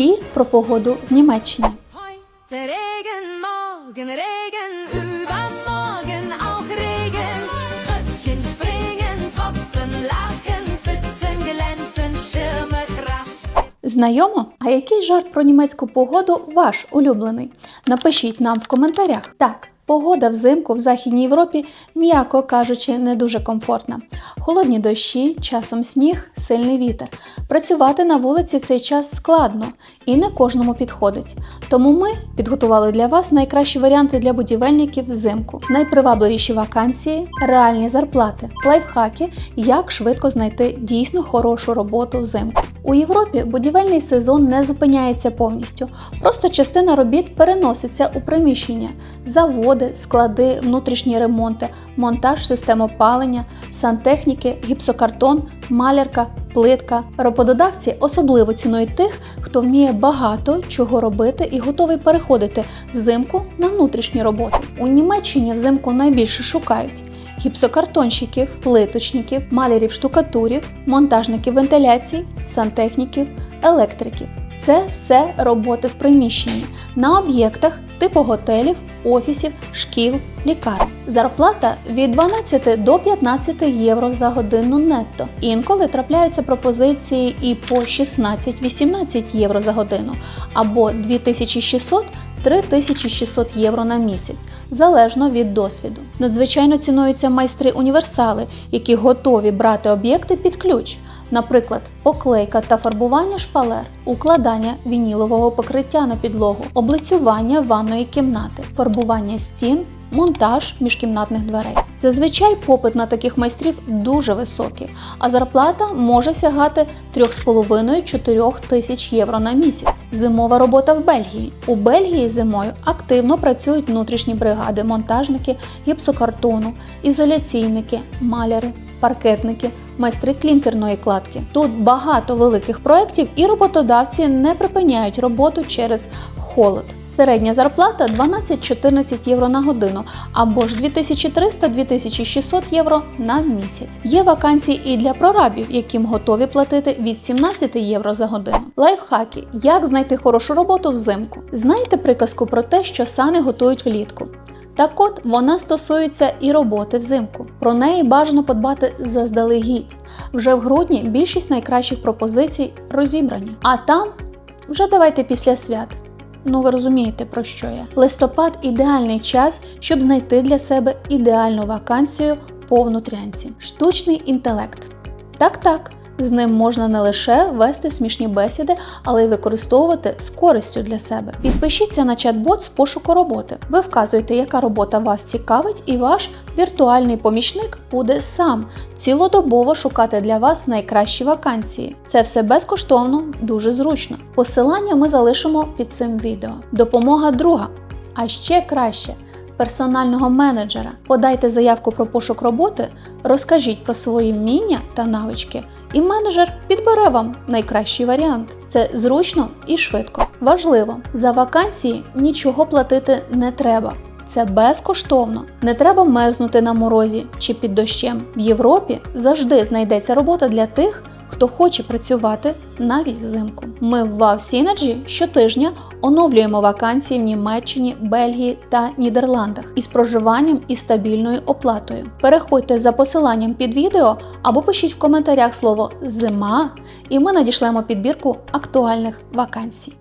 І про погоду в Німеччині. Знайомо? А який жарт про німецьку погоду ваш улюблений? Напишіть нам в коментарях. Так, погода взимку в Західній Європі, м'яко кажучи, не дуже комфортна. Холодні дощі, часом сніг, сильний вітер. Працювати на вулиці в цей час складно і не кожному підходить. Тому ми підготували для вас найкращі варіанти для будівельників взимку, найпривабливіші вакансії, реальні зарплати, лайфхаки, як швидко знайти дійсно хорошу роботу взимку. У Європі будівельний сезон не зупиняється повністю. Просто частина робіт переноситься у приміщення: заводи, склади, внутрішні ремонти, монтаж систем опалення, сантехніки, гіпсокартон, малярка, плитка. Роботодавці особливо цінують тих, хто вміє багато чого робити і готовий переходити взимку на внутрішні роботи. У Німеччині взимку найбільше шукають гіпсокартонщиків, плиточників, малярів штукатурів, монтажників вентиляцій, сантехніків, електриків. Це все роботи в приміщенні на об'єктах типу готелів, офісів, шкіл, лікарень. Зарплата від 12 до 15 євро за годину нетто. Інколи трапляються пропозиції і по 16-18 євро за годину, або 2600 3600 євро на місяць, залежно від досвіду. Надзвичайно цінуються майстри універсали, які готові брати об'єкти під ключ, наприклад, поклейка та фарбування шпалер, укладання вінілового покриття на підлогу, облицювання ванної кімнати, фарбування стін. Монтаж міжкімнатних дверей. Зазвичай попит на таких майстрів дуже високий, а зарплата може сягати 3,5-4 тисяч євро на місяць. Зимова робота в Бельгії. У Бельгії зимою активно працюють внутрішні бригади, монтажники гіпсокартону, ізоляційники, маляри, паркетники, майстри клінкерної кладки. Тут багато великих проєктів і роботодавці не припиняють роботу через холод. Середня зарплата 12-14 євро на годину або ж 2300-2600 євро на місяць. Є вакансії і для прорабів, яким готові платити від 17 євро за годину. Лайфхаки, як знайти хорошу роботу взимку. Знаєте приказку про те, що сани готують влітку? Так от вона стосується і роботи взимку. Про неї бажано подбати заздалегідь. Вже в грудні більшість найкращих пропозицій розібрані. А там вже давайте після свят. Ну, ви розумієте, про що я. Листопад ідеальний час, щоб знайти для себе ідеальну вакансію по внутрянці. Штучний інтелект. Так, так. З ним можна не лише вести смішні бесіди, але й використовувати з користю для себе. Підпишіться на чат-бот з пошуку роботи. Ви вказуєте, яка робота вас цікавить, і ваш віртуальний помічник буде сам цілодобово шукати для вас найкращі вакансії. Це все безкоштовно, дуже зручно. Посилання ми залишимо під цим відео. Допомога друга. А ще краще персонального менеджера. Подайте заявку про пошук роботи, розкажіть про свої вміння та навички, і менеджер підбере вам найкращий варіант. Це зручно і швидко. Важливо, за вакансії нічого платити не треба. Це безкоштовно. Не треба мерзнути на морозі чи під дощем. В Європі завжди знайдеться робота для тих, хто хоче працювати навіть взимку. Ми в Wow Synergy щотижня оновлюємо вакансії в Німеччині, Бельгії та Нідерландах із проживанням і стабільною оплатою. Переходьте за посиланням під відео або пишіть в коментарях слово зима, і ми надішлемо підбірку актуальних вакансій.